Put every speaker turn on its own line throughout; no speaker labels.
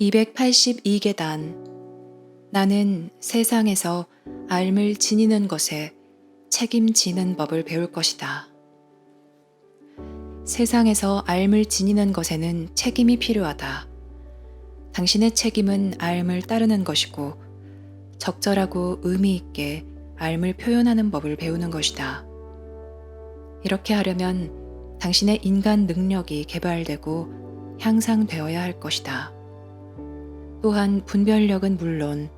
282계단 나는 세상에서 알을 지니는 것에 책임지는 법을 배울 것이다. 세상에서 알을 지니는 것에는 책임이 필요하다. 당신의 책임은 알을 따르는 것이고 적절하고 의미 있게 알을 표현하는 법을 배우는 것이다. 이렇게 하려면 당신의 인간 능력이 개발되고 향상되어야 할 것이다. 또한 분별력은 물론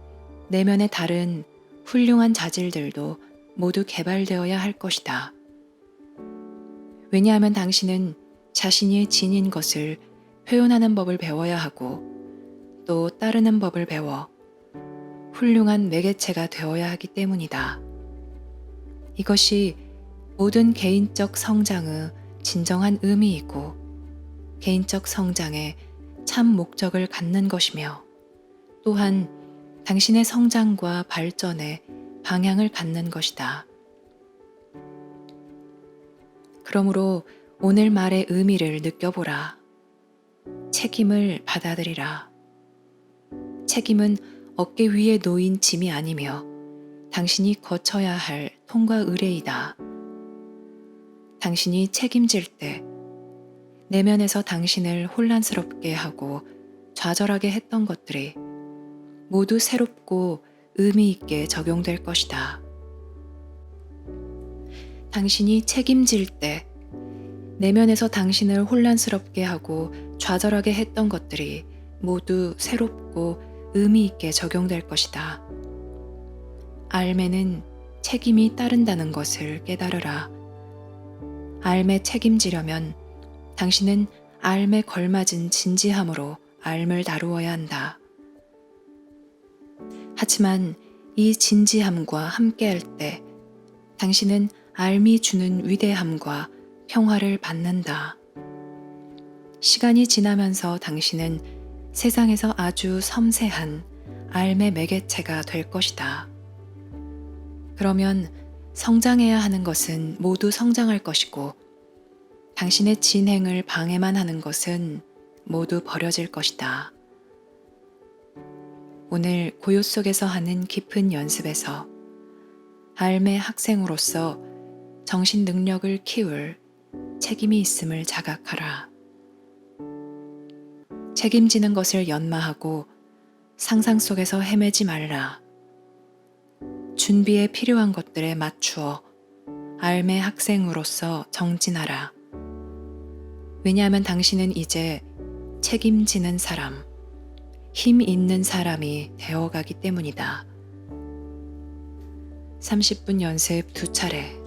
내면의 다른 훌륭한 자질들도 모두 개발되어야 할 것이다. 왜냐하면 당신은 자신이 지닌 것을 표현하는 법을 배워야 하고 또 따르는 법을 배워 훌륭한 매개체가 되어야 하기 때문이다. 이것이 모든 개인적 성장의 진정한 의미이고 개인적 성장의 참 목적을 갖는 것이며 또한 당신의 성장과 발전에 방향을 갖는 것이다. 그러므로 오늘 말의 의미를 느껴보라. 책임을 받아들이라. 책임은 어깨 위에 놓인 짐이 아니며 당신이 거쳐야 할 통과 의례이다. 당신이 책임질 때 내면에서 당신을 혼란스럽게 하고 좌절하게 했던 것들이 모두 새롭고 의미 있게 적용될 것이다. 당신이 책임질 때 내면에서 당신을 혼란스럽게 하고 좌절하게 했던 것들이 모두 새롭고 의미 있게 적용될 것이다. 알매는 책임이 따른다는 것을 깨달으라. 알매 책임지려면 당신은 알매 걸맞은 진지함으로 알을 다루어야 한다. 하지만 이 진지함과 함께할 때 당신은 알미 주는 위대함과 평화를 받는다. 시간이 지나면서 당신은 세상에서 아주 섬세한 알매 매개체가 될 것이다. 그러면 성장해야 하는 것은 모두 성장할 것이고 당신의 진행을 방해만 하는 것은 모두 버려질 것이다. 오늘 고요 속에서 하는 깊은 연습에서 알매 학생으로서 정신 능력을 키울 책임이 있음을 자각하라. 책임지는 것을 연마하고 상상 속에서 헤매지 말라. 준비에 필요한 것들에 맞추어 알매 학생으로서 정진하라. 왜냐하면 당신은 이제 책임지는 사람, 힘 있는 사람이 되어가기 때문이다. 30분 연습 두 차례.